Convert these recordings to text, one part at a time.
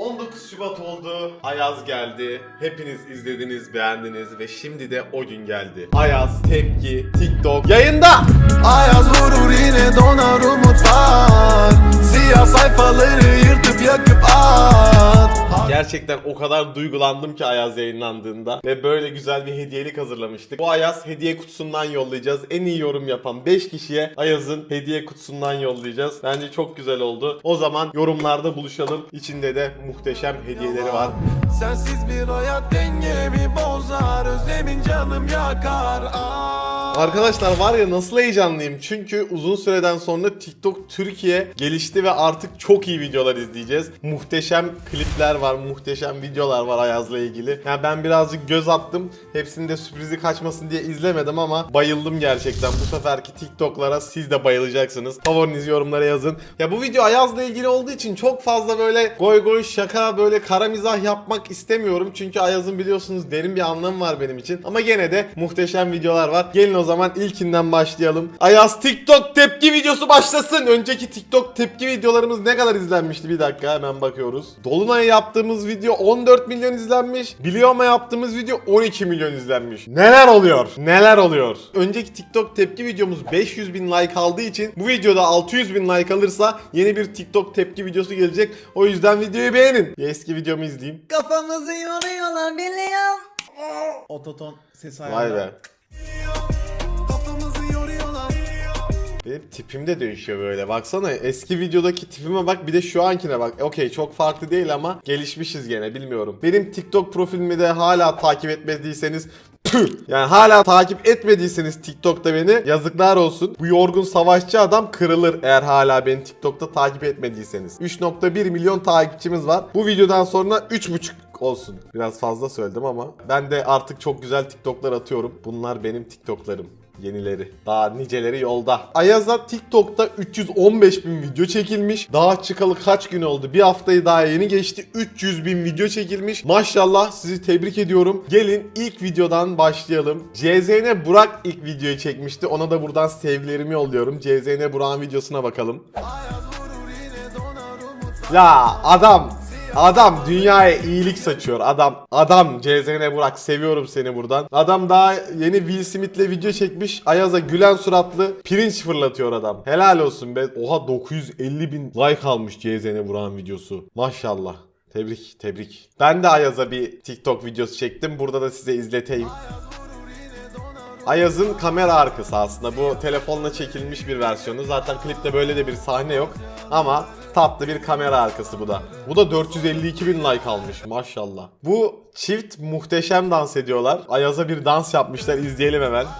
19 Şubat oldu. Ayaz geldi. Hepiniz izlediniz, beğendiniz ve şimdi de o gün geldi. Ayaz, tepki, TikTok yayında. Ayaz vurur yine donar umutlar Siyah sayfaları yırtıp yakıp at Gerçekten o kadar duygulandım ki Ayaz yayınlandığında ve böyle güzel bir hediyelik hazırlamıştık. Bu Ayaz hediye kutusundan yollayacağız. En iyi yorum yapan 5 kişiye Ayaz'ın hediye kutusundan yollayacağız. Bence çok güzel oldu. O zaman yorumlarda buluşalım. İçinde de muhteşem hediyeleri var. Sensiz bir hayat dengemi bozar Özlemin canım yakar ah. Arkadaşlar var ya nasıl heyecanlıyım çünkü uzun süreden sonra TikTok Türkiye gelişti ve artık çok iyi videolar izleyeceğiz. Muhteşem klipler var, muhteşem videolar var Ayaz'la ilgili. Yani ben birazcık göz attım. Hepsinde sürprizi kaçmasın diye izlemedim ama bayıldım gerçekten. Bu seferki TikTok'lara siz de bayılacaksınız. Favorinizi yorumlara yazın. Ya bu video Ayaz'la ilgili olduğu için çok fazla böyle goy goy şaka böyle kara mizah yapmak istemiyorum. Çünkü Ayaz'ın biliyorsunuz derin bir anlamı var benim için. Ama gene de muhteşem videolar var. Gelin o zaman ilkinden başlayalım. Ayaz TikTok tepki videosu başlasın. Önceki TikTok tepki videolarımız ne kadar izlenmişti? Bir dakika hemen bakıyoruz. Dolunay yaptığımız video 14 milyon izlenmiş. Biliyorma yaptığımız video 12 milyon izlenmiş. Neler oluyor? Neler oluyor? Önceki TikTok tepki videomuz 500 bin like aldığı için bu videoda 600 bin like alırsa yeni bir TikTok tepki videosu gelecek. O yüzden videoyu beğenin. Bir eski videomu izleyeyim. Kafamızı yoruyorlar biliyorum. Ototon ses ayarı. Vay be. Benim tipim de değişiyor böyle. Baksana eski videodaki tipime bak bir de şu ankine bak. Okey çok farklı değil ama gelişmişiz gene bilmiyorum. Benim TikTok profilimi de hala takip etmediyseniz! Yani hala takip etmediyseniz TikTok'ta beni yazıklar olsun. Bu yorgun savaşçı adam kırılır eğer hala beni TikTok'ta takip etmediyseniz. 3.1 milyon takipçimiz var. Bu videodan sonra 3.5 olsun. Biraz fazla söyledim ama ben de artık çok güzel TikTok'lar atıyorum. Bunlar benim TikTok'larım. Yenileri. Daha niceleri yolda. Ayaz'a TikTok'ta 315 bin video çekilmiş. Daha çıkalı kaç gün oldu? Bir haftayı daha yeni geçti. 300 bin video çekilmiş. Maşallah sizi tebrik ediyorum. Gelin ilk videodan başlayalım. CZN Burak ilk videoyu çekmişti. Ona da buradan sevgilerimi yolluyorum. CZN Burak'ın videosuna bakalım. Ya adam Adam dünyaya iyilik saçıyor. Adam adam CZN Burak seviyorum seni buradan. Adam daha yeni Will Smith'le video çekmiş. Ayaz'a gülen suratlı pirinç fırlatıyor adam. Helal olsun be. Oha 950 bin like almış CZN Burak'ın videosu. Maşallah. Tebrik tebrik. Ben de Ayaz'a bir TikTok videosu çektim. Burada da size izleteyim. Ayaz'ın kamera arkası aslında. Bu telefonla çekilmiş bir versiyonu. Zaten klipte böyle de bir sahne yok. Ama tatlı bir kamera arkası bu da. Bu da 452 bin like almış maşallah. Bu çift muhteşem dans ediyorlar. Ayaz'a bir dans yapmışlar. İzleyelim hemen.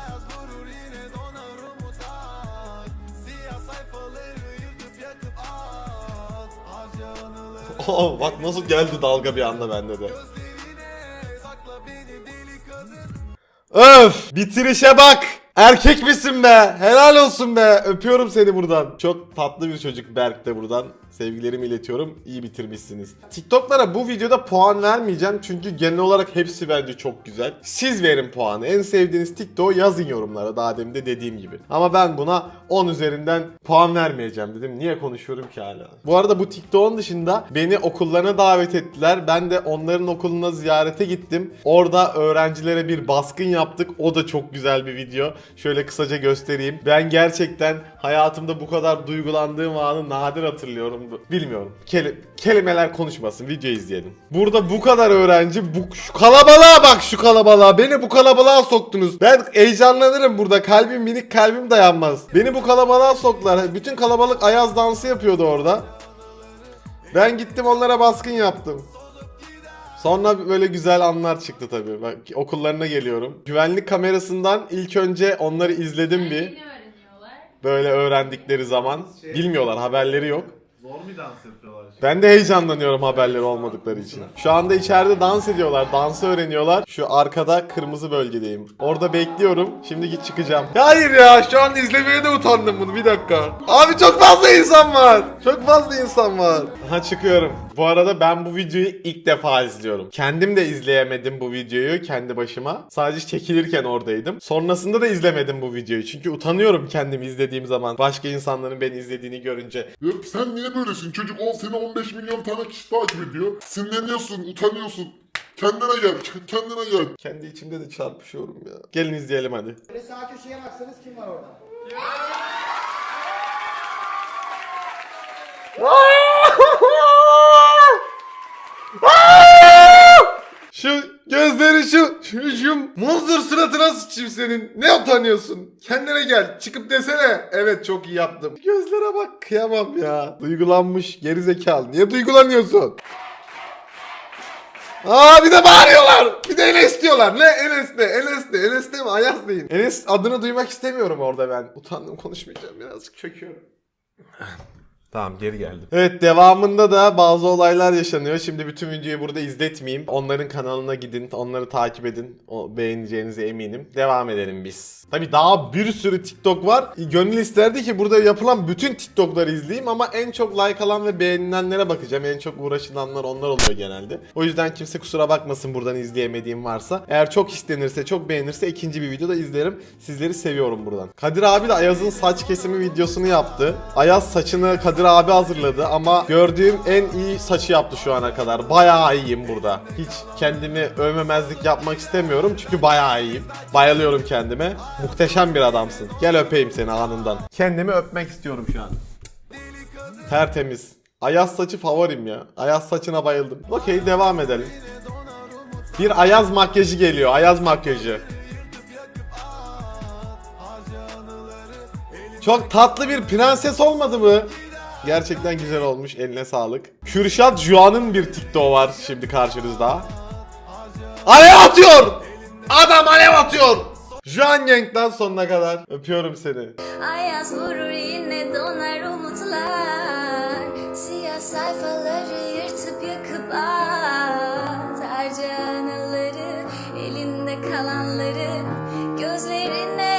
Oh, bak nasıl geldi dalga bir anda bende de. Öf! Bitirişe bak! Erkek misin be? Helal olsun be. Öpüyorum seni buradan. Çok tatlı bir çocuk Berk de buradan. Sevgilerimi iletiyorum. İyi bitirmişsiniz. TikTok'lara bu videoda puan vermeyeceğim. Çünkü genel olarak hepsi bence çok güzel. Siz verin puanı. En sevdiğiniz TikTok'u yazın yorumlara. Daha demin de dediğim gibi. Ama ben buna 10 üzerinden puan vermeyeceğim dedim. Niye konuşuyorum ki hala? Bu arada bu TikTok'un dışında beni okullarına davet ettiler. Ben de onların okuluna ziyarete gittim. Orada öğrencilere bir baskın yaptık. O da çok güzel bir video. Şöyle kısaca göstereyim. Ben gerçekten hayatımda bu kadar duygulandığım anı nadir hatırlıyorum. Bilmiyorum. Keli- kelimeler konuşmasın. Video izleyelim. Burada bu kadar öğrenci bu şu kalabalığa bak şu kalabalığa. Beni bu kalabalığa soktunuz. Ben heyecanlanırım burada. Kalbim minik kalbim dayanmaz. Beni bu kalabalığa soktular. Bütün kalabalık ayaz dansı yapıyordu orada. Ben gittim onlara baskın yaptım. Sonra böyle güzel anlar çıktı tabii. Bak okullarına geliyorum. Güvenlik kamerasından ilk önce onları izledim bir. Böyle öğrendikleri zaman. Bilmiyorlar haberleri yok. Zor mu dans yapıyorlar? Ben de heyecanlanıyorum haberleri olmadıkları için. Şu anda içeride dans ediyorlar, dansı öğreniyorlar. Şu arkada kırmızı bölgedeyim. Orada bekliyorum. Şimdi git çıkacağım. Hayır ya şu an izlemeye de utandım bunu bir dakika. Abi çok fazla insan var. Çok fazla insan var. Ha çıkıyorum. Bu arada ben bu videoyu ilk defa izliyorum. Kendim de izleyemedim bu videoyu kendi başıma. Sadece çekilirken oradaydım. Sonrasında da izlemedim bu videoyu. Çünkü utanıyorum kendimi izlediğim zaman. Başka insanların beni izlediğini görünce. Ya sen niye böylesin? Çocuk 10 sene 15 milyon tane kişi takip ediyor. Sinirleniyorsun, utanıyorsun. Kendine gel, kendine gel. Kendi içimde de çarpışıyorum ya. Gelin izleyelim hadi. Böyle sağ köşeye baksanız kim var orada? Şu gözleri şu, şu, şu monster suratına sıçayım senin. Ne utanıyorsun? Kendine gel. Çıkıp desene. Evet çok iyi yaptım. Gözlere bak kıyamam ya. Duygulanmış gerizekalı. Niye duygulanıyorsun? Aa bir de bağırıyorlar. Bir de Enes diyorlar. Ne Enes ne? Enes ne? Enes ne? Ayaz deyin. Enes adını duymak istemiyorum orada ben. Utandım konuşmayacağım. Birazcık çöküyorum. Tamam geri geldim. Evet devamında da bazı olaylar yaşanıyor. Şimdi bütün videoyu burada izletmeyeyim. Onların kanalına gidin, onları takip edin. O beğeneceğinize eminim. Devam edelim biz. Tabi daha bir sürü TikTok var. Gönül isterdi ki burada yapılan bütün TikTok'ları izleyeyim ama en çok like alan ve beğenilenlere bakacağım. En çok uğraşılanlar onlar oluyor genelde. O yüzden kimse kusura bakmasın buradan izleyemediğim varsa. Eğer çok istenirse, çok beğenirse ikinci bir videoda izlerim. Sizleri seviyorum buradan. Kadir abi de Ayaz'ın saç kesimi videosunu yaptı. Ayaz saçını Kadir abi hazırladı ama gördüğüm en iyi saçı yaptı şu ana kadar. Bayağı iyiyim burada. Hiç kendimi övmemezlik yapmak istemiyorum çünkü bayağı iyiyim. Bayılıyorum kendime. Muhteşem bir adamsın. Gel öpeyim seni anından. Kendimi öpmek istiyorum şu an. Tertemiz. Ayaz saçı favorim ya. Ayaz saçına bayıldım. Okey devam edelim. Bir Ayaz makyajı geliyor. Ayaz makyajı. Çok tatlı bir prenses olmadı mı? Gerçekten güzel olmuş. Eline sağlık. Kürşat Juan'ın bir TikTok var şimdi karşınızda. Alev atıyor! Adam alev atıyor! Juan Yank'tan sonuna kadar. Öpüyorum seni. Ayaz vurur yine donar umutlar Siyah sayfaları yırtıp yakıp at Harca elinde kalanları Gözlerine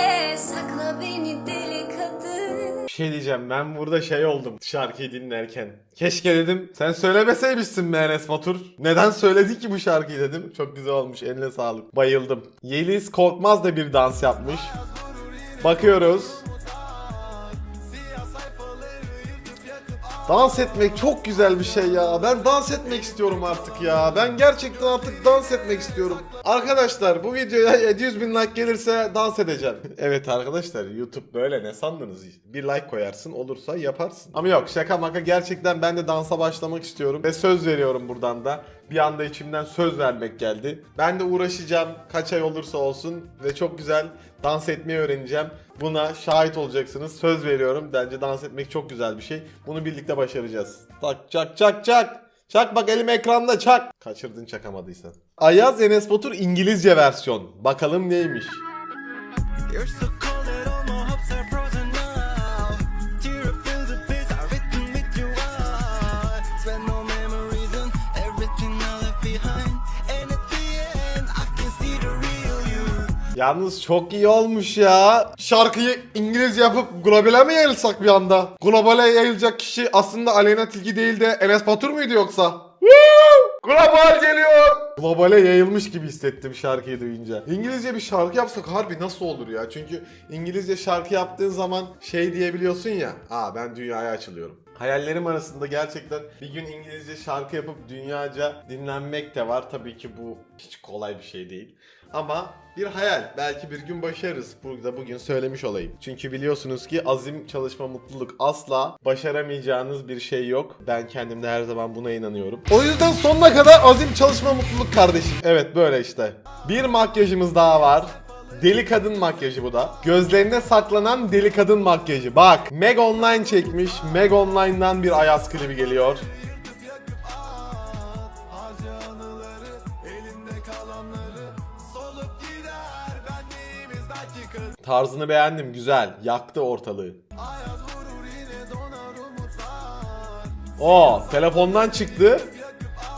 Bir şey diyeceğim ben burada şey oldum şarkıyı dinlerken. Keşke dedim sen söylemeseymişsin be Enes Batur. Neden söyledi ki bu şarkıyı dedim. Çok güzel olmuş eline sağlık. Bayıldım. Yeliz Korkmaz da bir dans yapmış. Bakıyoruz. Dans etmek çok güzel bir şey ya. Ben dans etmek istiyorum artık ya. Ben gerçekten artık dans etmek istiyorum. Arkadaşlar bu videoya 700 bin like gelirse dans edeceğim. evet arkadaşlar YouTube böyle ne sandınız? Bir like koyarsın olursa yaparsın. Ama yok şaka maka gerçekten ben de dansa başlamak istiyorum. Ve söz veriyorum buradan da. Bir anda içimden söz vermek geldi. Ben de uğraşacağım kaç ay olursa olsun ve çok güzel dans etmeyi öğreneceğim. Buna şahit olacaksınız. Söz veriyorum. Bence dans etmek çok güzel bir şey. Bunu birlikte başaracağız. Tak çak çak çak. Çak bak elim ekranda çak. Kaçırdın çakamadıysan. Ayaz Enes Batur İngilizce versiyon. Bakalım neymiş. You're so cold Yalnız çok iyi olmuş ya. Şarkıyı İngilizce yapıp globale mi yayılsak bir anda? Globale yayılacak kişi aslında Aleyna Tilki değil de Enes Batur muydu yoksa? Global geliyor. Globale yayılmış gibi hissettim şarkıyı duyunca. İngilizce bir şarkı yapsak harbi nasıl olur ya? Çünkü İngilizce şarkı yaptığın zaman şey diyebiliyorsun ya. Aa ben dünyaya açılıyorum. Hayallerim arasında gerçekten bir gün İngilizce şarkı yapıp dünyaca dinlenmek de var. Tabii ki bu hiç kolay bir şey değil. Ama bir hayal. Belki bir gün başarırız. Burada bugün söylemiş olayım. Çünkü biliyorsunuz ki azim, çalışma, mutluluk asla başaramayacağınız bir şey yok. Ben kendimde her zaman buna inanıyorum. O yüzden sonuna kadar azim, çalışma, mutluluk kardeşim. Evet böyle işte. Bir makyajımız daha var. Deli kadın makyajı bu da. Gözlerine saklanan deli kadın makyajı. Bak Meg Online çekmiş. Meg Online'dan bir Ayaz klibi geliyor. Tarzını beğendim güzel. Yaktı ortalığı. O telefondan çıktı.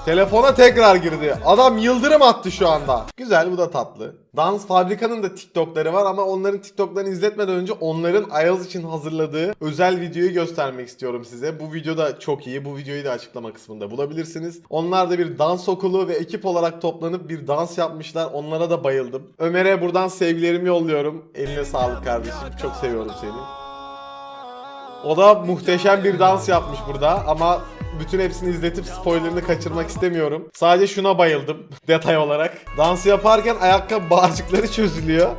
Telefona tekrar girdi. Adam yıldırım attı şu anda. Güzel bu da tatlı. Dans Fabrika'nın da TikTok'ları var ama onların TikTok'larını izletmeden önce onların Ayaz için hazırladığı özel videoyu göstermek istiyorum size. Bu video da çok iyi. Bu videoyu da açıklama kısmında bulabilirsiniz. Onlar da bir dans okulu ve ekip olarak toplanıp bir dans yapmışlar. Onlara da bayıldım. Ömer'e buradan sevgilerimi yolluyorum. Eline sağlık kardeşim. Çok seviyorum seni. O da muhteşem bir dans yapmış burada ama bütün hepsini izletip spoilerını kaçırmak istemiyorum. Sadece şuna bayıldım detay olarak. Dansı yaparken ayakkabı bağcıkları çözülüyor.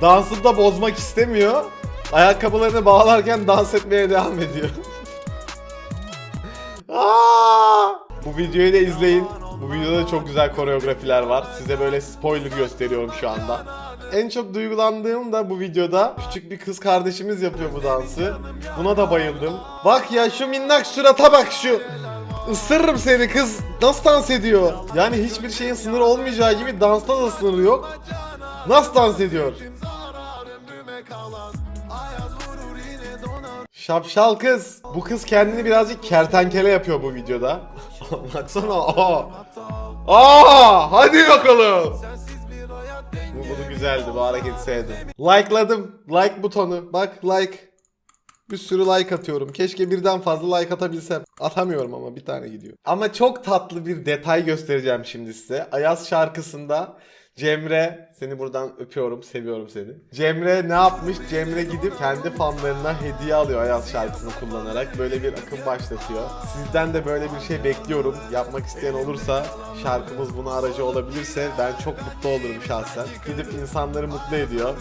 Dansı da bozmak istemiyor. Ayakkabılarını bağlarken dans etmeye devam ediyor. Aa! Bu videoyu da izleyin. Bu videoda çok güzel koreografiler var. Size böyle spoiler gösteriyorum şu anda. En çok duygulandığım da bu videoda küçük bir kız kardeşimiz yapıyor bu dansı. Buna da bayıldım. Bak ya şu minnak surata bak şu. Isırırım seni kız. Nasıl dans ediyor? Yani hiçbir şeyin sınırı olmayacağı gibi dansta da sınırı yok. Nasıl dans ediyor? Şapşal kız. Bu kız kendini birazcık kertenkele yapıyor bu videoda. Baksana. Aa. Aa, hadi bakalım. Güzeldi. Bu hareketi sevdim. Like'ladım. Like butonu. Bak like. Bir sürü like atıyorum. Keşke birden fazla like atabilsem. Atamıyorum ama bir tane gidiyor. Ama çok tatlı bir detay göstereceğim şimdi size. Ayaz şarkısında Cemre seni buradan öpüyorum, seviyorum seni. Cemre ne yapmış? Cemre gidip kendi fanlarına hediye alıyor Ayaz şarkısını kullanarak. Böyle bir akım başlatıyor. Sizden de böyle bir şey bekliyorum. Yapmak isteyen olursa şarkımız buna aracı olabilirse ben çok mutlu olurum şahsen. Gidip insanları mutlu ediyor.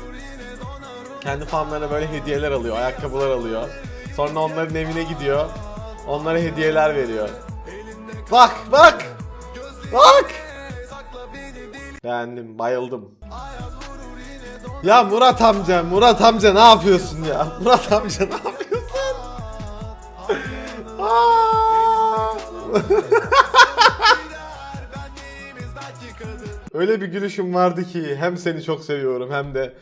Kendi fanlarına böyle hediyeler alıyor, ayakkabılar alıyor. Sonra onların evine gidiyor. Onlara hediyeler veriyor. Bak, bak! Bak! Beğendim, bayıldım. Ya Murat amca, Murat amca ne yapıyorsun ya? Murat amca ne yapıyorsun? Öyle bir gülüşüm vardı ki hem seni çok seviyorum hem de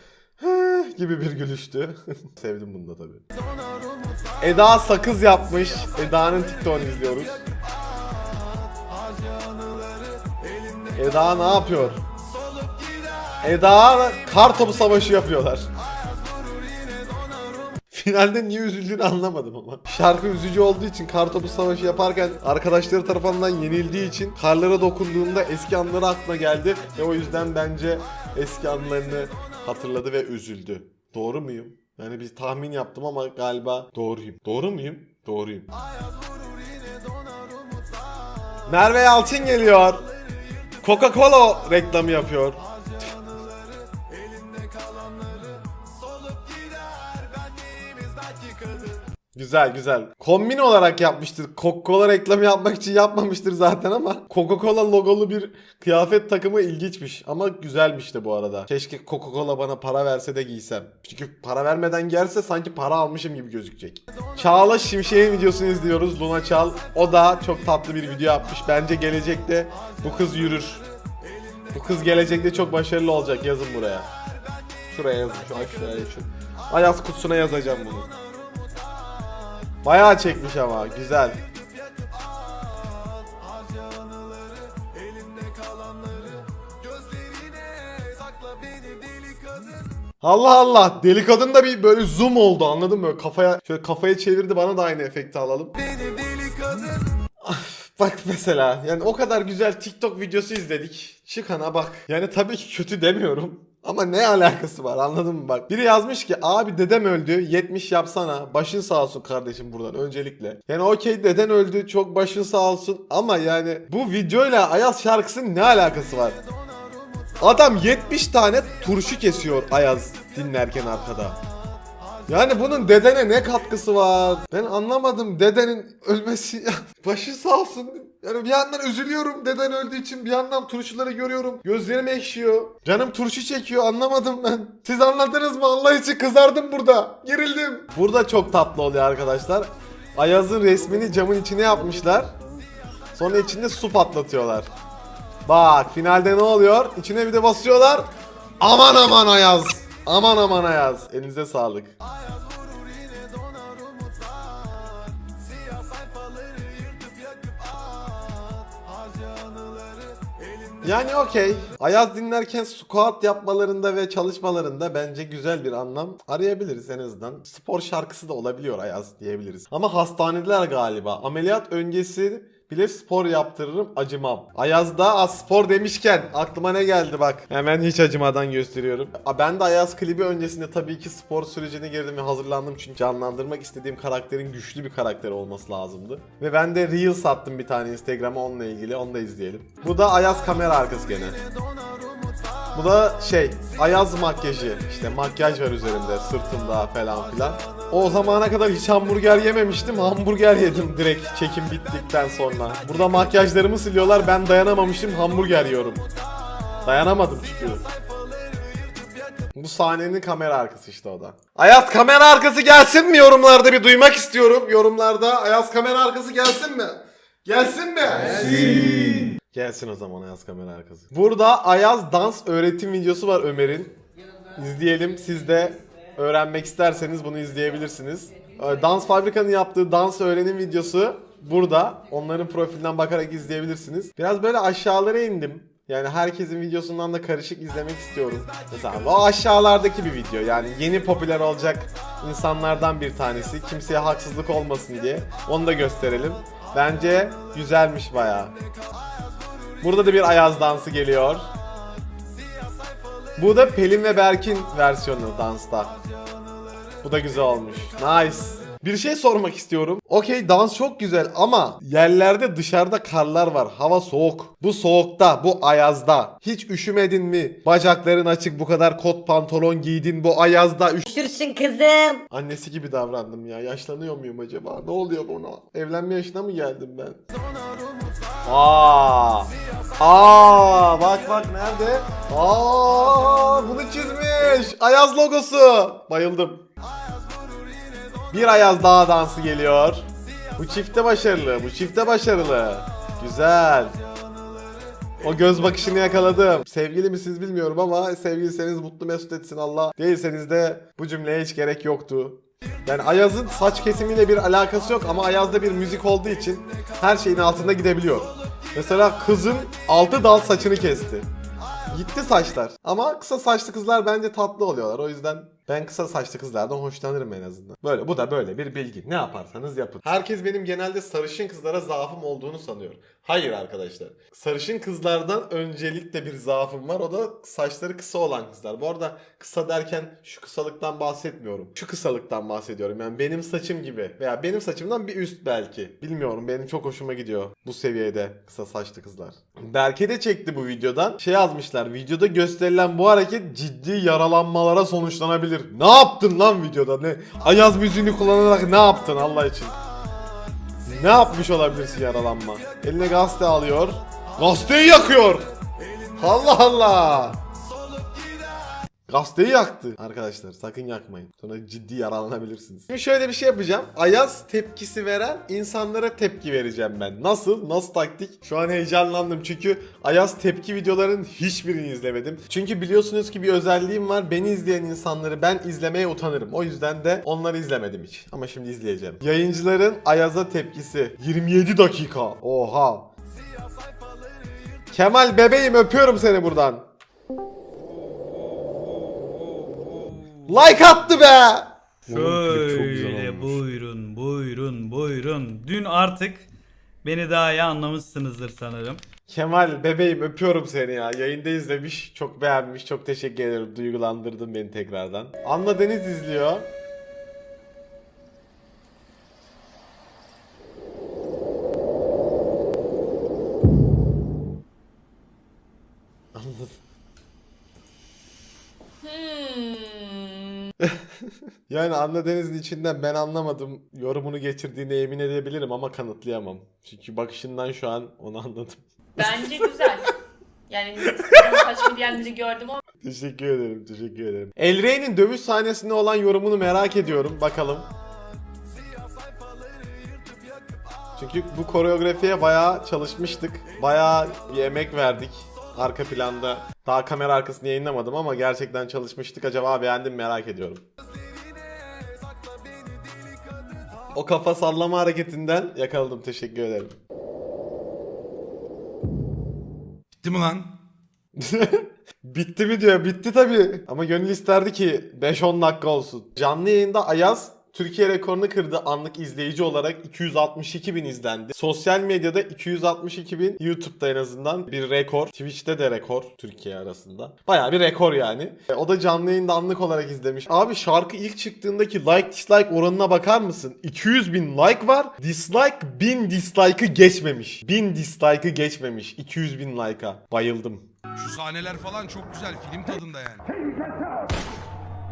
gibi bir gülüştü. Sevdim bunu da tabii. Eda sakız yapmış. Eda'nın TikTok'unu izliyoruz. Eda ne yapıyor? Eda kar topu savaşı yapıyorlar. Finalde niye üzüldüğünü anlamadım ama. Şarkı üzücü olduğu için kar topu savaşı yaparken arkadaşları tarafından yenildiği için karlara dokunduğunda eski anları aklına geldi ve o yüzden bence eski anlarını hatırladı ve üzüldü. Doğru muyum? Yani bir tahmin yaptım ama galiba doğruyum. Doğru muyum? Doğruyum. Merve Yalçın geliyor. Coca-Cola reklamı yapıyor. Güzel güzel. Kombin olarak yapmıştır. Coca-Cola reklamı yapmak için yapmamıştır zaten ama Coca-Cola logolu bir kıyafet takımı ilginçmiş. Ama güzelmiş de bu arada. Keşke Coca-Cola bana para verse de giysem. Çünkü para vermeden gelse sanki para almışım gibi gözükecek. Çağla Şimşek'in videosunu izliyoruz. Luna Çal. O da çok tatlı bir video yapmış. Bence gelecekte bu kız yürür. Bu kız gelecekte çok başarılı olacak. Yazın buraya. Şuraya yazın. Şu aşağıya şu. Ayaz kutusuna yazacağım bunu. Bayağı çekmiş ama güzel. Allah Allah deli kadın da bir böyle zoom oldu anladın mı? Kafaya şöyle kafaya çevirdi bana da aynı efekti alalım. Bak mesela yani o kadar güzel TikTok videosu izledik. Çıkana bak. Yani tabii ki kötü demiyorum. Ama ne alakası var anladın mı bak. Biri yazmış ki abi dedem öldü 70 yapsana. Başın sağ olsun kardeşim buradan öncelikle. Yani okey deden öldü çok başın sağ olsun. Ama yani bu videoyla Ayaz şarkısının ne alakası var? Adam 70 tane turşu kesiyor Ayaz dinlerken arkada. Yani bunun dedene ne katkısı var? Ben anlamadım dedenin ölmesi. Başı sağ olsun. Yani bir yandan üzülüyorum deden öldüğü için bir yandan turşuları görüyorum. Gözlerim ekşiyor. Canım turşu çekiyor anlamadım ben. Siz anladınız mı? Allah için kızardım burada. Gerildim. Burada çok tatlı oluyor arkadaşlar. Ayaz'ın resmini camın içine yapmışlar. Sonra içinde su patlatıyorlar. Bak finalde ne oluyor? İçine bir de basıyorlar. Aman aman Ayaz. Aman aman Ayaz. Elinize sağlık. Yani okey. Ayaz dinlerken squat yapmalarında ve çalışmalarında bence güzel bir anlam arayabiliriz en azından. Spor şarkısı da olabiliyor Ayaz diyebiliriz. Ama hastanedeler galiba. Ameliyat öncesi bile spor yaptırırım acımam. Ayaz'da az spor demişken aklıma ne geldi bak. Hemen hiç acımadan gösteriyorum. Ben de Ayaz klibi öncesinde tabii ki spor sürecine girdim ve hazırlandım. Çünkü canlandırmak istediğim karakterin güçlü bir karakter olması lazımdı. Ve ben de Reels attım bir tane Instagram'a onunla ilgili. Onu da izleyelim. Bu da Ayaz kamera arkası gene. Bu da şey Ayaz makyajı işte makyaj var üzerimde sırtımda falan filan. O zamana kadar hiç hamburger yememiştim. Hamburger yedim direkt çekim bittikten sonra. Burada makyajlarımı siliyorlar. Ben dayanamamışım. Hamburger yiyorum. Dayanamadım çünkü. Bu sahnenin kamera arkası işte o da. Ayaz kamera arkası gelsin mi yorumlarda bir duymak istiyorum. Yorumlarda Ayaz kamera arkası gelsin mi? Gelsin mi? Gelsin. Gelsin o zaman Ayaz kamera arkası. Burada Ayaz dans öğretim videosu var Ömer'in. İzleyelim. Siz de öğrenmek isterseniz bunu izleyebilirsiniz. Ee, Dans Fabrika'nın yaptığı dans öğrenim videosu burada. Onların profilinden bakarak izleyebilirsiniz. Biraz böyle aşağılara indim. Yani herkesin videosundan da karışık izlemek istiyorum. Mesela o aşağılardaki bir video. Yani yeni popüler olacak insanlardan bir tanesi. Kimseye haksızlık olmasın diye. Onu da gösterelim. Bence güzelmiş bayağı. Burada da bir Ayaz dansı geliyor. Bu da Pelin ve Berk'in versiyonu dansta. Bu da güzel olmuş. Nice. Bir şey sormak istiyorum. Okey dans çok güzel ama yerlerde dışarıda karlar var. Hava soğuk. Bu soğukta, bu ayazda. Hiç üşümedin mi? Bacakların açık bu kadar kot pantolon giydin bu ayazda. Üş... Sürsün kızım. Annesi gibi davrandım ya. Yaşlanıyor muyum acaba? Ne oluyor buna? Evlenme yaşına mı geldim ben? Aa! Aa! Bak bak nerede? Aa! Bunu çizmiş. Ayaz logosu. Bayıldım. Bir Ayaz daha dansı geliyor. Bu çifte başarılı. Bu çifte başarılı. Güzel. O göz bakışını yakaladım. Sevgili misiniz bilmiyorum ama sevgiliseniz mutlu mesut etsin Allah. Değilseniz de bu cümleye hiç gerek yoktu. Yani Ayaz'ın saç kesimiyle bir alakası yok ama Ayaz'da bir müzik olduğu için her şeyin altında gidebiliyor. Mesela kızın altı dal saçını kesti. Gitti saçlar. Ama kısa saçlı kızlar bence tatlı oluyorlar. O yüzden ben kısa saçlı kızlardan hoşlanırım en azından. Böyle bu da böyle bir bilgi. Ne yaparsanız yapın. Herkes benim genelde sarışın kızlara zaafım olduğunu sanıyor. Hayır arkadaşlar. Sarışın kızlardan öncelikle bir zaafım var. O da saçları kısa olan kızlar. Bu arada kısa derken şu kısalıktan bahsetmiyorum. Şu kısalıktan bahsediyorum. Yani benim saçım gibi veya benim saçımdan bir üst belki. Bilmiyorum benim çok hoşuma gidiyor bu seviyede kısa saçlı kızlar. Berke de çekti bu videodan. Şey yazmışlar. Videoda gösterilen bu hareket ciddi yaralanmalara sonuçlanabilir. Ne yaptın lan videoda? Ne? Ayaz müziğini kullanarak ne yaptın Allah için? Ne yapmış olabilirsin yaralanma? Eline gazete alıyor. Gazeteyi yakıyor. Allah Allah. Gazeteyi yaktı. Arkadaşlar sakın yakmayın. Sonra ciddi yaralanabilirsiniz. Şimdi şöyle bir şey yapacağım. Ayaz tepkisi veren insanlara tepki vereceğim ben. Nasıl? Nasıl taktik? Şu an heyecanlandım çünkü Ayaz tepki videolarının hiçbirini izlemedim. Çünkü biliyorsunuz ki bir özelliğim var. Beni izleyen insanları ben izlemeye utanırım. O yüzden de onları izlemedim hiç. Ama şimdi izleyeceğim. Yayıncıların Ayaz'a tepkisi. 27 dakika. Oha. Kemal bebeğim öpüyorum seni buradan. Like attı be. Şöyle buyurun buyurun buyurun. Dün artık beni daha iyi anlamışsınızdır sanırım. Kemal bebeğim öpüyorum seni ya. Yayında izlemiş, çok beğenmiş, çok teşekkür ederim. Duygulandırdın beni tekrardan. Anla Deniz izliyor. Anladım. Yani Anla Deniz'in içinden ben anlamadım yorumunu geçirdiğine emin edebilirim ama kanıtlayamam. Çünkü bakışından şu an onu anladım. Bence güzel. Yani saçma diyenleri gördüm ama Teşekkür ederim, teşekkür ederim. El Rey'nin dövüş sahnesinde olan yorumunu merak ediyorum. Bakalım. Çünkü bu koreografiye bayağı çalışmıştık. Bayağı bir emek verdik. Arka planda. Daha kamera arkasını yayınlamadım ama gerçekten çalışmıştık. Acaba beğendim mi merak ediyorum. O kafa sallama hareketinden yakaladım. Teşekkür ederim. Bitti mi lan? Bitti mi diyor. Bitti tabii. Ama gönül isterdi ki 5-10 dakika olsun. Canlı yayında Ayaz Türkiye rekorunu kırdı anlık izleyici olarak 262 bin izlendi. Sosyal medyada 262 bin YouTube'da en azından bir rekor. Twitch'te de rekor Türkiye arasında. Baya bir rekor yani. E, O da canlı yayında anlık olarak izlemiş. Abi şarkı ilk çıktığındaki like dislike oranına bakar mısın? 200 bin like var. Dislike 1000 dislike'ı geçmemiş. 1000 dislike'ı geçmemiş. 200 bin like'a. Bayıldım. Şu sahneler falan çok güzel. Film tadında yani.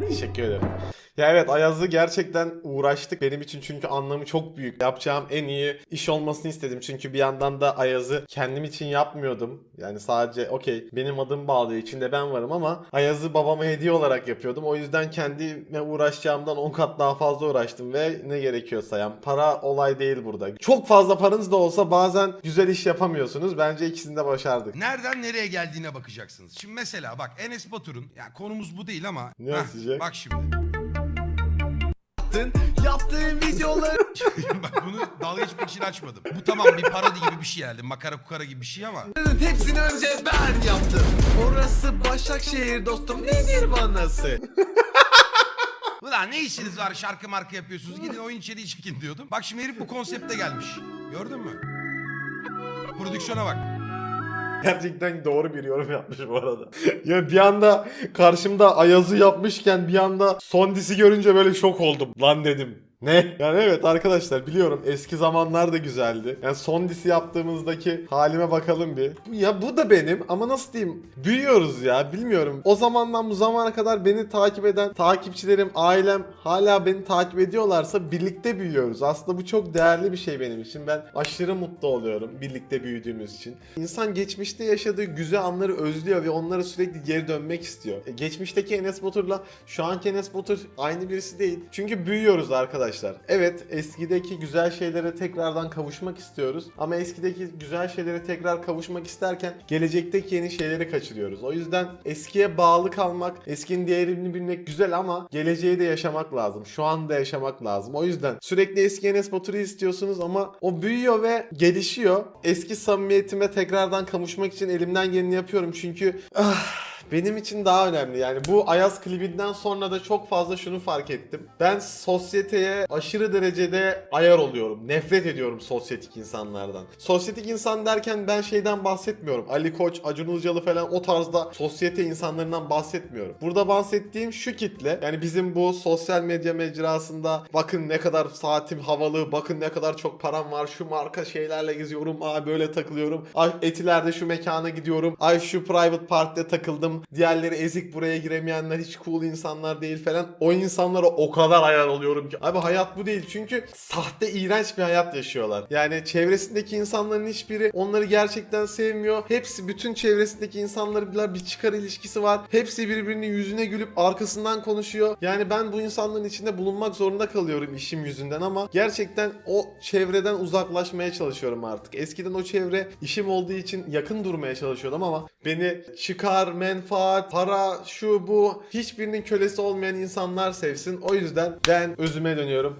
Teşekkür ederim. Ya evet Ayaz'ı gerçekten uğraştık benim için çünkü anlamı çok büyük. Yapacağım en iyi iş olmasını istedim. Çünkü bir yandan da Ayaz'ı kendim için yapmıyordum. Yani sadece okey benim adım bağlı içinde ben varım ama Ayaz'ı babama hediye olarak yapıyordum. O yüzden kendime uğraşacağımdan 10 kat daha fazla uğraştım ve ne gerekiyorsa yani para olay değil burada. Çok fazla paranız da olsa bazen güzel iş yapamıyorsunuz. Bence ikisini de başardık. Nereden nereye geldiğine bakacaksınız. Şimdi mesela bak Enes Batur'un, ya konumuz bu değil ama. Ne Heh, yazacak? Bak şimdi. Yaptığın videoları bak bunu dalga geçmek için açmadım. Bu tamam bir parodi gibi bir şey herhalde. Makara kukara gibi bir şey ama. hepsini önce ben yaptım. Orası Başakşehir dostum nedir banası? Ulan ne işiniz var şarkı marka yapıyorsunuz gidin oyun içeriği çekin diyordum. Bak şimdi herif bu konsepte gelmiş. Gördün mü? Prodüksiyona bak. Gerçekten doğru bir yorum yapmış bu arada. ya bir anda karşımda Ayaz'ı yapmışken bir anda son disi görünce böyle şok oldum. Lan dedim. Ne? Yani evet arkadaşlar biliyorum eski zamanlar da güzeldi. Yani son disi yaptığımızdaki halime bakalım bir. Ya bu da benim ama nasıl diyeyim? Büyüyoruz ya bilmiyorum. O zamandan bu zamana kadar beni takip eden takipçilerim, ailem hala beni takip ediyorlarsa birlikte büyüyoruz. Aslında bu çok değerli bir şey benim için. Ben aşırı mutlu oluyorum birlikte büyüdüğümüz için. İnsan geçmişte yaşadığı güzel anları özlüyor ve onlara sürekli geri dönmek istiyor. E, geçmişteki Enes Batur'la şu anki Enes Batur aynı birisi değil. Çünkü büyüyoruz arkadaşlar. Evet eskideki güzel şeylere tekrardan kavuşmak istiyoruz. Ama eskideki güzel şeylere tekrar kavuşmak isterken gelecekteki yeni şeyleri kaçırıyoruz. O yüzden eskiye bağlı kalmak, eskinin değerini bilmek güzel ama geleceği de yaşamak lazım. Şu anda yaşamak lazım. O yüzden sürekli eski Enes istiyorsunuz ama o büyüyor ve gelişiyor. Eski samimiyetime tekrardan kavuşmak için elimden geleni yapıyorum. Çünkü ah, benim için daha önemli. Yani bu Ayaz klibinden sonra da çok fazla şunu fark ettim. Ben sosyeteye aşırı derecede ayar oluyorum. Nefret ediyorum sosyetik insanlardan. Sosyetik insan derken ben şeyden bahsetmiyorum. Ali Koç, Acun Ilıcalı falan o tarzda sosyete insanlarından bahsetmiyorum. Burada bahsettiğim şu kitle. Yani bizim bu sosyal medya mecrasında bakın ne kadar saatim havalı, bakın ne kadar çok param var, şu marka şeylerle geziyorum, aa böyle takılıyorum. Ay etilerde şu mekana gidiyorum. Ay şu private partide takıldım. Diğerleri ezik buraya giremeyenler hiç cool insanlar değil falan. O insanlara o kadar ayar oluyorum ki. Abi hayat bu değil. Çünkü sahte iğrenç bir hayat yaşıyorlar. Yani çevresindeki insanların hiçbiri onları gerçekten sevmiyor. Hepsi bütün çevresindeki insanları bir çıkar ilişkisi var. Hepsi birbirinin yüzüne gülüp arkasından konuşuyor. Yani ben bu insanların içinde bulunmak zorunda kalıyorum işim yüzünden ama gerçekten o çevreden uzaklaşmaya çalışıyorum artık. Eskiden o çevre işim olduğu için yakın durmaya çalışıyordum ama beni çıkar, menfaat, para, şu bu hiçbirinin kölesi olmayan insanlar sevsin. O yüzden ben özüme dönüyorum.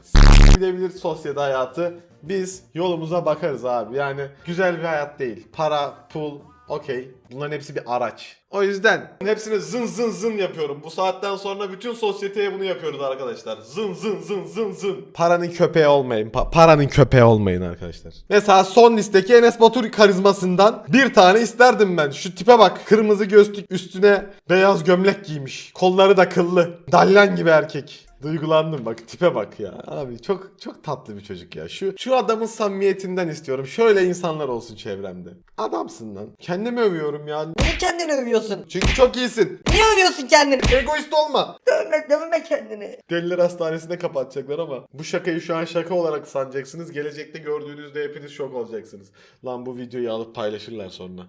Gidebilir sosyete hayatı. Biz yolumuza bakarız abi. Yani güzel bir hayat değil. Para, pul, okey. Bunların hepsi bir araç. O yüzden hepsini zın zın zın yapıyorum. Bu saatten sonra bütün sosyeteye bunu yapıyoruz arkadaşlar. Zın zın zın zın zın. Paranın köpeği olmayın. Pa- paranın köpeği olmayın arkadaşlar. Mesela son listeki Enes Batur karizmasından bir tane isterdim ben. Şu tipe bak. Kırmızı gözlük üstüne beyaz gömlek giymiş. Kolları da kıllı. Dalyan gibi erkek. Duygulandım bak tipe bak ya. Abi çok çok tatlı bir çocuk ya. Şu şu adamın samimiyetinden istiyorum. Şöyle insanlar olsun çevremde. Adamsın lan. Kendimi övüyorum ya. Niye kendini övüyorsun? Çünkü çok iyisin. Niye övüyorsun kendini? Egoist olma. Dövme, dövme kendini. Deliler hastanesinde kapatacaklar ama bu şakayı şu an şaka olarak sanacaksınız. Gelecekte gördüğünüzde hepiniz şok olacaksınız. Lan bu videoyu alıp paylaşırlar sonra.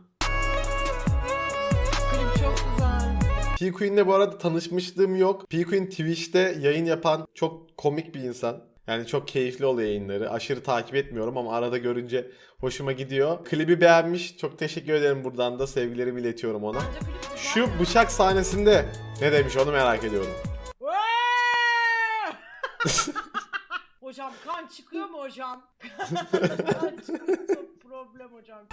P Queen'le bu arada tanışmışlığım yok. P Queen Twitch'te yayın yapan çok komik bir insan. Yani çok keyifli oluyor yayınları. Aşırı takip etmiyorum ama arada görünce hoşuma gidiyor. Klibi beğenmiş. Çok teşekkür ederim buradan da sevgilerimi iletiyorum ona. Şu bıçak sahnesinde ne demiş onu merak ediyorum. hocam kan çıkıyor mu hocam? kan çıkıyor problem hocam.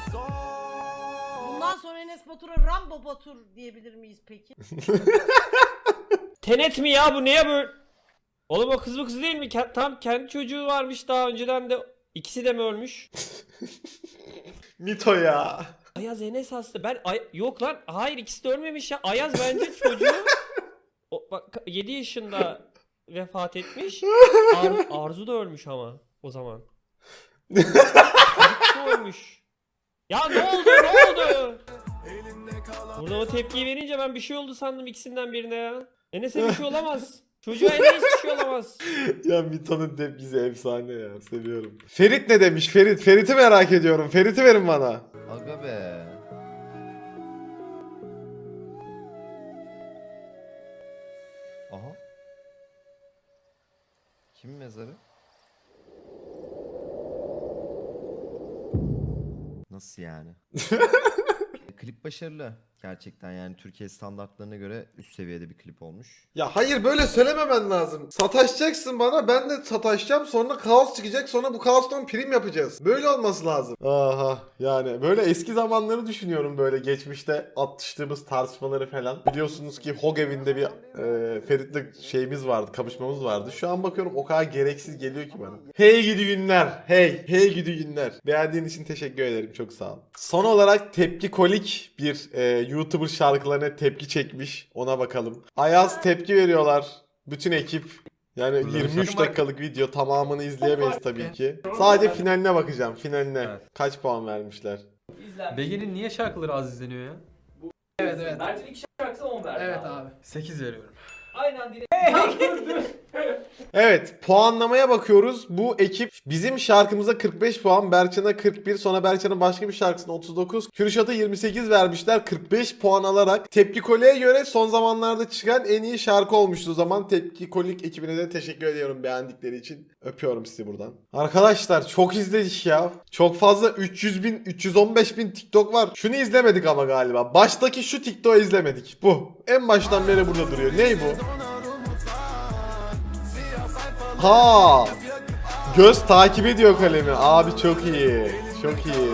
Bundan sonra Enes Batur'a Rambo Batur diyebilir miyiz peki? Tenet mi ya bu neye böyle? Oğlum o kız mı kız değil mi? Ke- tam kendi çocuğu varmış daha önceden de ikisi de mi ölmüş? Mito ya. Ayaz Enes hasta. Ben Ay- yok lan. Hayır ikisi de ölmemiş ya. Ayaz bence çocuğu o, bak 7 yaşında vefat etmiş. Ar- Arzu da ölmüş ama o zaman. Ölmüş. Ya ne oldu ne oldu? Burada o tepkiyi verince ben bir şey oldu sandım ikisinden birine ya. Enes'e bir şey olamaz. Çocuğa Enes hiçbir şey olamaz. ya Mito'nun tepkisi efsane ya. Seviyorum. Ferit ne demiş? Ferit. Ferit'i merak ediyorum. Ferit'i verin bana. Aga be. Aha. Kim mezarı? Nasıl yani? klip başarılı. Gerçekten yani Türkiye standartlarına göre üst seviyede bir klip olmuş. Ya hayır böyle söylememen lazım. Sataşacaksın bana ben de sataşacağım sonra kaos çıkacak sonra bu kaostan prim yapacağız. Böyle olması lazım. Aha yani böyle eski zamanları düşünüyorum böyle geçmişte atıştığımız tartışmaları falan. Biliyorsunuz ki Hog evinde bir e, Ferit'le şeyimiz vardı kapışmamız vardı. Şu an bakıyorum o kadar gereksiz geliyor ki bana. Hey gidi günler. Hey. Hey gidi günler. Beğendiğin için teşekkür ederim. Çok sağ ol. Son olarak tepki kolik bir e, YouTuber şarkılarına tepki çekmiş. Ona bakalım. Ayaz tepki veriyorlar. Bütün ekip. Yani 23 dakikalık video tamamını izleyemeyiz tabii ki. Sadece finaline bakacağım. Finaline. Kaç puan vermişler? Begin'in niye şarkıları az izleniyor ya? Evet evet. Bence iki şarkısı 10 verdi. Evet abi. 8 veriyorum. Aynen direkt. Evet puanlamaya bakıyoruz. Bu ekip bizim şarkımıza 45 puan, Berçan'a 41, sonra Berçan'ın başka bir şarkısına 39, Kürşat'a 28 vermişler 45 puan alarak. Tepki Kolik'e göre son zamanlarda çıkan en iyi şarkı olmuştu o zaman. Tepki Kolik ekibine de teşekkür ediyorum beğendikleri için. Öpüyorum sizi buradan. Arkadaşlar çok izledik ya. Çok fazla 300 bin, 315 bin TikTok var. Şunu izlemedik ama galiba. Baştaki şu TikTok'u izlemedik. Bu. En baştan beri burada duruyor. Ney bu? Ha. Göz takip ediyor kalemi. Abi çok iyi. Çok iyi.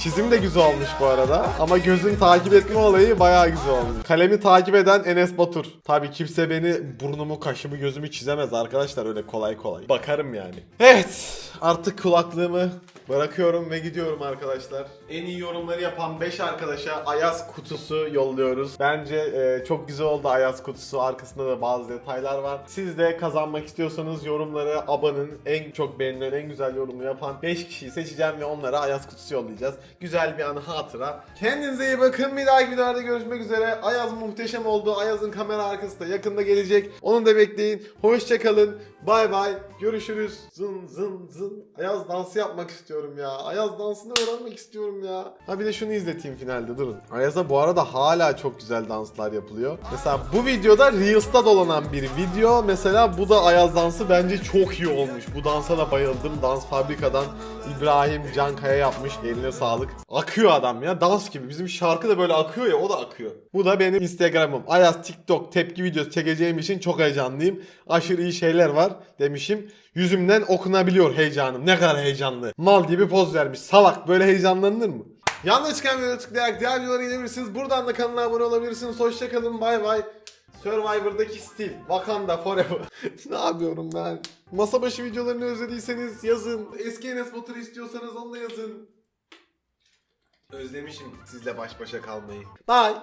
Çizim de güzel olmuş bu arada. Ama gözün takip etme olayı bayağı güzel olmuş. Kalemi takip eden Enes Batur. Tabii kimse beni burnumu, kaşımı, gözümü çizemez arkadaşlar öyle kolay kolay. Bakarım yani. Evet. Artık kulaklığımı bırakıyorum ve gidiyorum arkadaşlar. En iyi yorumları yapan 5 arkadaşa Ayaz kutusu yolluyoruz. Bence e, çok güzel oldu Ayaz kutusu. Arkasında da bazı detaylar var. Siz de kazanmak istiyorsanız yorumlara abanın. En çok beğenilen, en güzel yorumu yapan 5 kişiyi seçeceğim ve onlara Ayaz kutusu yollayacağız. Güzel bir anı hatıra. Kendinize iyi bakın. Bir dahaki videolarda görüşmek üzere. Ayaz muhteşem oldu. Ayaz'ın kamera arkası da yakında gelecek. Onu da bekleyin. Hoşçakalın. Bay bay. Görüşürüz. Zın zın zın. Ayaz dansı yapmak istiyorum ya. Ayaz dansını öğrenmek istiyorum ya. Ha bir de şunu izleteyim finalde durun. Ayaz'a bu arada hala çok güzel danslar yapılıyor. Mesela bu videoda Reels'ta dolanan bir video. Mesela bu da Ayaz dansı bence çok iyi olmuş. Bu dansa da bayıldım. Dans Fabrika'dan İbrahim Cankaya yapmış. Eline sağlık. Akıyor adam ya. Dans gibi. Bizim şarkı da böyle akıyor ya. O da akıyor. Bu da benim Instagram'ım. Ayaz TikTok tepki videosu çekeceğim için çok heyecanlıyım. Aşırı iyi şeyler var demişim. Yüzümden okunabiliyor heyecanım. Ne kadar heyecanlı. Mal gibi poz vermiş. Salak. Böyle heyecanlanır mı? Yanına çıkan videoya tıklayarak diğer videolara gidebilirsiniz. Buradan da kanala abone olabilirsiniz. Hoşçakalın. Bay bay. Survivor'daki stil. Wakanda forever. ne yapıyorum ben? Masa başı videolarını özlediyseniz yazın. Eski Enes Batur'u istiyorsanız onu da yazın. Özlemişim sizle baş başa kalmayı. Bye.